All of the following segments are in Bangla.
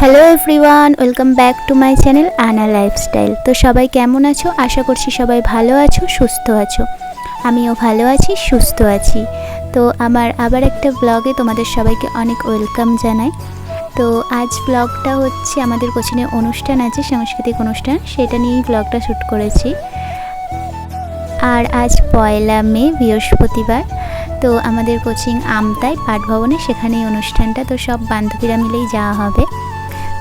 Hello everyone welcome back to my channel Ana lifestyle তো সবাই কেমন আছো? আশা করছি সবাই ভালো আছো, সুস্থ আছো। আমিও ভালো আছি, সুস্থ আছি। তো আমার আবার একটা ব্লগে তোমাদের সবাইকে অনেক ওয়েলকাম জানাই। তো আজ ব্লগটা হচ্ছে আমাদের কোচিনে অনুষ্ঠান আছে, সাংস্কৃতিক অনুষ্ঠান। সেটা নিয়েই ব্লগটা শ্যুট করেছি। আর আজ পয়লা মে, বৃহস্পতিবার। তো আমাদের কোচিং আমতায় পাঠভবনে সেখানেই অনুষ্ঠানটা। তো সব বান্ধবীরা মিলেই যাওয়া হবে।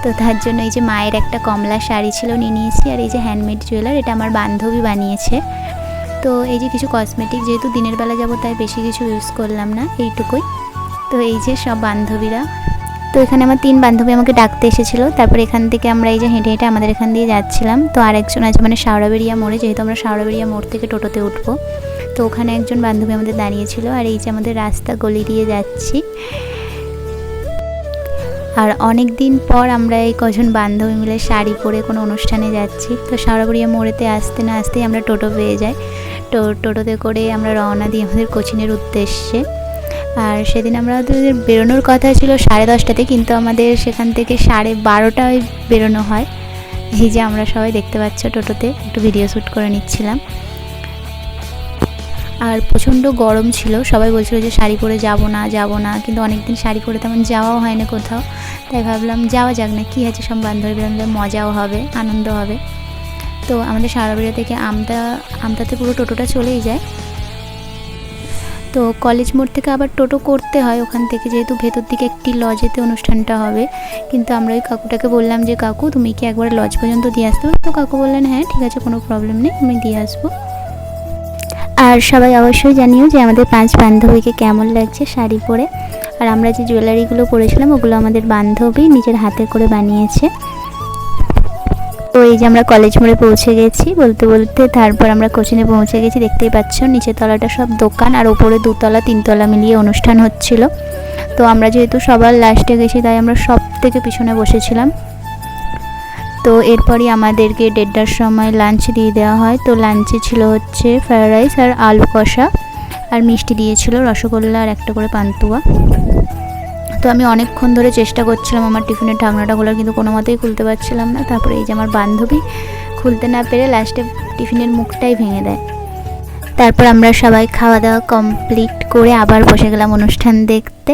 তো তার জন্য এই যে মায়ের একটা কমলা শাড়ি ছিল নিয়ে নিয়েছি, আর এই যে হ্যান্ডমেড জুয়েলার এটা আমার বান্ধবী বানিয়েছে। তো এই যে কিছু কসমেটিক যেহেতু দিনের বেলা যাব, তাই বেশি কিছু ইউজ করলাম না, এইটুকুই। তো এই যে সব বান্ধবীরা। তো এখানে আমার তিন বান্ধবী আমাকে ডাকতে এসেছিল, তারপর এখান থেকে আমরা এই যে হেঁটে হেঁটে আমাদের এখান দিয়ে যাচ্ছিলাম। তো আরেকজন আছে মানে শাওড়াবেড়িয়া মোড়ে, যেহেতু আমরা শাওড়াবেড়িয়া মোড় থেকে টোটোতে উঠবো। তো ওখানে একজন বান্ধবী আমাদের দাঁড়িয়েছিল, আর এই যে আমাদের রাস্তা গলি দিয়ে যাচ্ছি। আর অনেক দিন পর আমরা এই কজন বান্ধবী মিলে শাড়ি পরে কোনো অনুষ্ঠানে যাচ্ছি। তো সারাবড়িয়া মোড়েতে আসতে না আসতেই আমরা টোটো পেয়ে যাই। তো টোটোতে করে আমরা রওনা দিই আমাদের কোচিনের উদ্দেশ্যে। আর সেদিন আমরা বেরোনোর কথা ছিল সাড়ে দশটাতে, কিন্তু আমাদের সেখান থেকে সাড়ে বারোটায় বেরোনো হয়। এই যে আমরা সবাই দেখতে পাচ্ছ টোটোতে, একটু ভিডিও শ্যুট করে নিচ্ছিলাম। আর প্রচণ্ড গরম ছিল। সবাই বলছিল যে শাড়ি পরে যাব না যাব না। কিন্তু অনেকদিন শাড়ি পরে তেমন যাওয়াও হয় না কোথাও। তাই ভাবলাম, যাওয়া যাক না, কী আছে সব বান্ধবীরা মিলে, মজাও হবে, আনন্দ হবে। তো আমাদের সারাবিড়া থেকে আমতা আমতাতে পুরো টোটোটা চলেই যায়। তো কলেজ মোড় থেকে আবার টোটো করতে হয় ওখান থেকে, যেহেতু ভেতর দিকে একটি লজেতে অনুষ্ঠানটা হবে। কিন্তু আমরা ওই কাকুটাকে বললাম যে, কাকু, তুমি কি একবার লজ পর্যন্ত দিয়ে আসতে তো কাকু বললেন হ্যাঁ ঠিক আছে, কোনো প্রবলেম নেই, আমি দিয়ে আসব। আর সবাই অবশ্যই জানিও যে আমাদের পাঁচ বান্ধবীকে কেমন লাগছে শাড়ি পরে। আর আমরা যে জুয়েলারিগুলো পরেছিলাম, ওগুলো আমাদের বান্ধবী নিজের হাতে করে বানিয়েছে। তো এই যে আমরা কলেজ মোড়ে পৌঁছে গেছি, বলতে বলতে তারপর আমরা কোচিনে পৌঁছে গেছি। দেখতেই পাচ্ছ নিচের তলাটা সব দোকান আর ওপরে দুতলা, তিনতলা মিলিয়ে অনুষ্ঠান হচ্ছিল। তো আমরা যেহেতু সবার লাস্টে গেছি, তাই আমরা সব থেকে পিছনে বসেছিলাম। তো এরপরই আমাদেরকে দেড়টার সময় লাঞ্চ দিয়ে দেওয়া হয়। তো লাঞ্চে ছিল হচ্ছে ফ্রায়েড রাইস আর আলু কষা আর মিষ্টি দিয়েছিল রসগোল্লা আর একটা করে পান্তুয়া। তো আমি অনেকক্ষণ ধরে চেষ্টা করছিলাম আমার টিফিনের ঢাকনাটা খোলার, কিন্তু কোনো মতেই খুলতে পারছিলাম না। তারপরে এই যে আমার বান্ধবী খুলতে না পেরে লাস্টে টিফিনের মুখটাই ভেঙে দেয়। তারপর আমরা সবাই খাওয়া দাওয়া কমপ্লিট করে আবার বসে গেলাম অনুষ্ঠান দেখতে।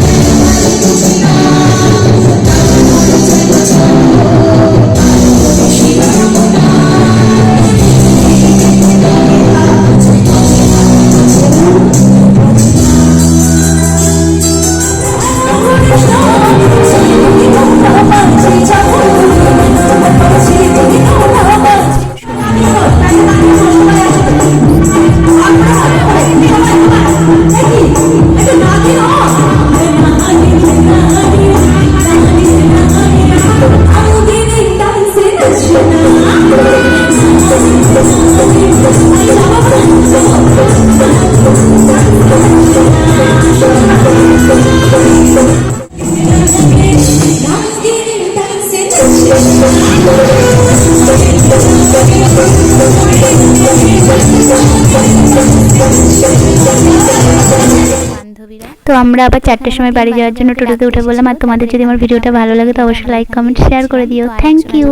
তো আমরা আবার চারটের সময় বাড়ি যাওয়ার জন্য টোটোতে উঠে বললাম আর তোমাদের যদি আমার ভিডিওটা ভালো লাগে তো অবশ্যই লাইক কমেন্ট শেয়ার করে দিও। Thank you